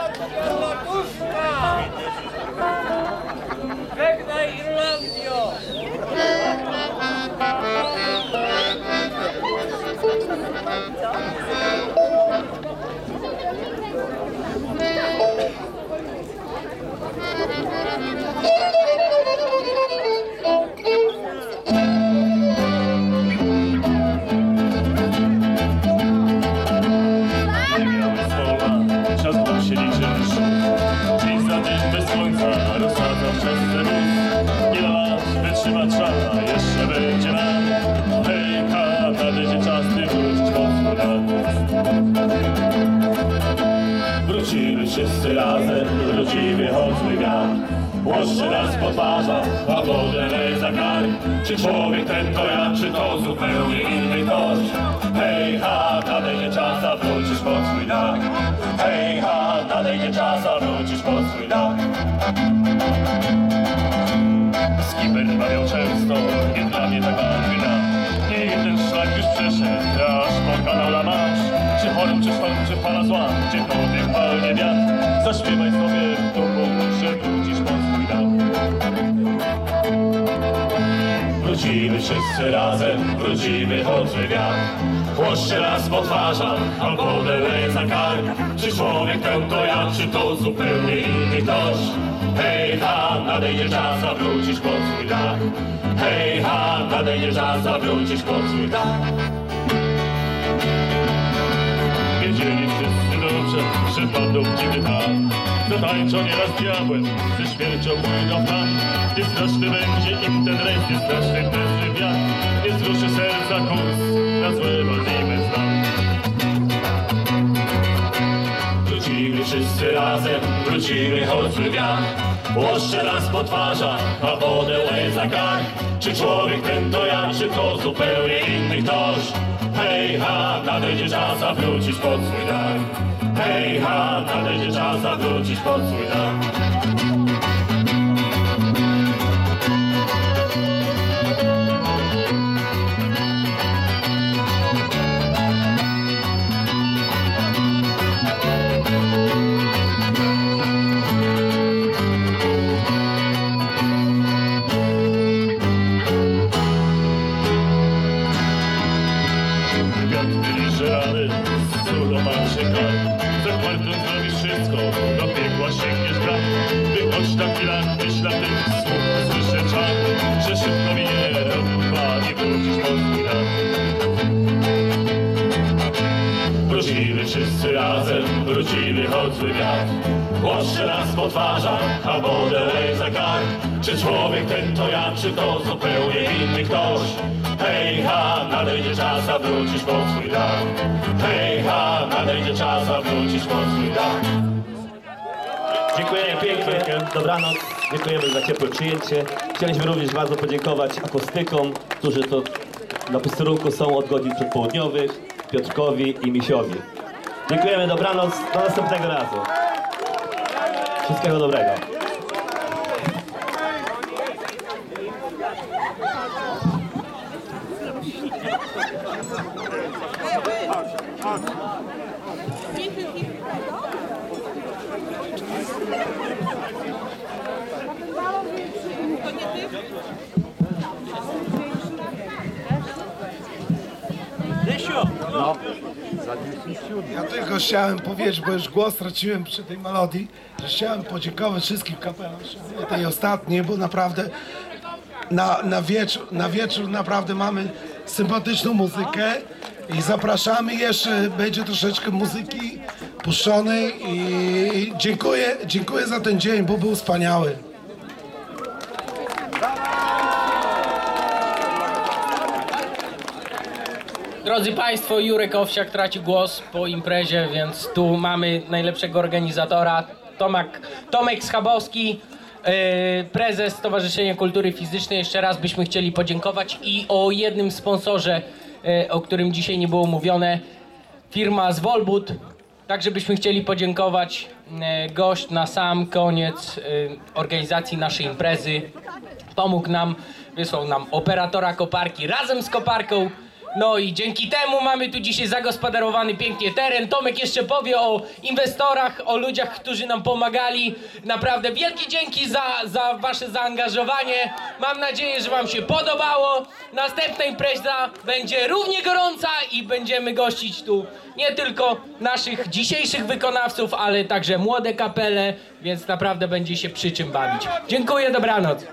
Let's go. Jeszcze będzie nam Hejka, nadejdzie czas, by wrócić swój dom Wrócimy wszyscy razem, wrócimy choćby wiatr. Łoszczy nas po twarzach, a wodę kark Czy człowiek ten to ja, czy to zupełnie inny ktoś? Hej ha, nadejdzie czas, a wrócisz pod swój dach. Hej ha, nadejdzie czas, a wrócisz pod swój dach Skipper mawiał często, jest dla mnie taka wina. Nie jeden szlak już przeszedł, aż po kanał La Manche. Czy chorą, czy szwalą, czy fala zła, gdziekolwiek palnie wiatr. Zaśpiewaj sobie w duchu, że wrócisz pod swój dach Wrócimy wszyscy razem, wrócimy choćby wiatr Chłoszcze nas po twarzach, a wodę leje za kark. Czy człowiek ten to ja, czy to zupełnie inny ktoś? Hej ha, nadejdzie czas, a wrócisz pod swój dach. Hej ha, nadejdzie czas, a wrócisz pod swój dach. Wiedzieli wszyscy dobrze, że padł dziwy pan Zatańczą nieraz diabłem, ze śmiercią pójdą pan Nie straszny będzie im ten rejs, nie straszny ten wiatr. Nie wzruszy serca kurs, na złe walimy znam Wrócimy wszyscy razem, wrócimy choćby wiatr. Łoszcze nas po twarzach, a wodę leje za kark Czy człowiek ten to ja, czy to zupełnie inny ktoś? Hej ha, nadejdzie czas, a wrócić pod swój dach Hej ha, nadejdzie czas, a wrócić pod swój dach Wiatr liże Kwartą zrobisz wszystko, do piekła sięgniesz bram Wychodź na chwilę, myśl na tych słów Słyszę czar, że szybko minie rok, dwa i wrócisz pod swój dach Wrócimy wszyscy razem, wrócimy choćby wiatr Chłoszcze nas po twarzach, a wodę leje za kark Czy człowiek ten to ja, czy to zupełnie inny ktoś? Hej ha, nadejdzie czas, a wrócisz pod swój dach Hej ha, nadejdzie czas, a wrócisz pod swój dach Dziękujemy pięknie, dobranoc, dziękujemy za ciepłe przyjęcie. Chcieliśmy również bardzo podziękować akustykom, którzy to na posterunku są od godzin przedpołudniowych, Piotrkowi i Misiowi. Dziękujemy, dobranoc, do następnego razu. Wszystkiego dobrego. Ja tylko chciałem powiedzieć, bo już głos straciłem przy tej melodii, że chciałem podziękować wszystkim kapelom, tej ostatniej, bo naprawdę na, na, wieczór, na wieczór naprawdę mamy sympatyczną muzykę i zapraszamy jeszcze, będzie troszeczkę muzyki puszczonej i dziękuję, dziękuję za ten dzień, bo był wspaniały. Drodzy Państwo, Jurek Owsiak traci głos po imprezie, więc tu mamy najlepszego organizatora, Tomek, Tomek Schabowski, yy, prezes Stowarzyszenia Kultury Fizycznej. Jeszcze raz byśmy chcieli podziękować i o jednym sponsorze, yy, o którym dzisiaj nie było mówione, firma z Volbut. Także byśmy chcieli podziękować yy, gość na sam koniec yy, organizacji naszej imprezy. Pomógł nam, wysłał nam operatora koparki razem z koparką. No i dzięki temu mamy tu dzisiaj zagospodarowany pięknie teren. Tomek jeszcze powie o inwestorach, o ludziach, którzy nam pomagali. Naprawdę wielkie dzięki za, za wasze zaangażowanie. Mam nadzieję, że wam się podobało. Następna impreza będzie równie gorąca i będziemy gościć tu nie tylko naszych dzisiejszych wykonawców, ale także młode kapele, więc naprawdę będzie się przy czym bawić. Dziękuję, dobranoc.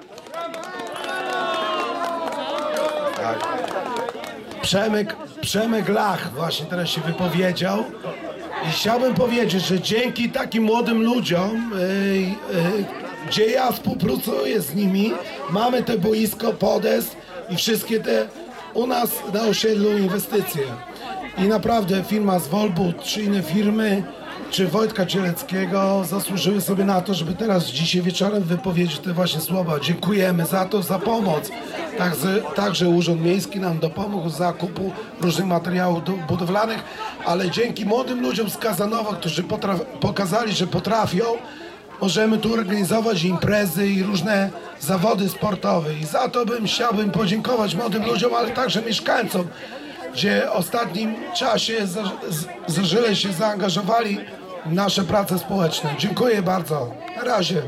Przemek, Przemek Lach właśnie teraz się wypowiedział. I chciałbym powiedzieć, że dzięki takim młodym ludziom, yy, yy, gdzie ja współpracuję z nimi, mamy te boisko, podest i wszystkie te u nas na osiedlu inwestycje. I naprawdę firma z Volbut, czy inne firmy, czy Wojtka Cieleckiego zasłużyły sobie na to, żeby teraz dzisiaj wieczorem wypowiedzieć te właśnie słowa. Dziękujemy za to, za pomoc. Także, także Urząd Miejski nam dopomógł w zakupu różnych materiałów do- budowlanych, ale dzięki młodym ludziom z Kazanowa, którzy pokazali, że potrafią, możemy tu organizować imprezy i różne zawody sportowe. I za to bym chciałbym podziękować młodym ludziom, ale także mieszkańcom, gdzie w ostatnim czasie zażyle się zaangażowali w nasze prace społeczne. Dziękuję bardzo. Na razie.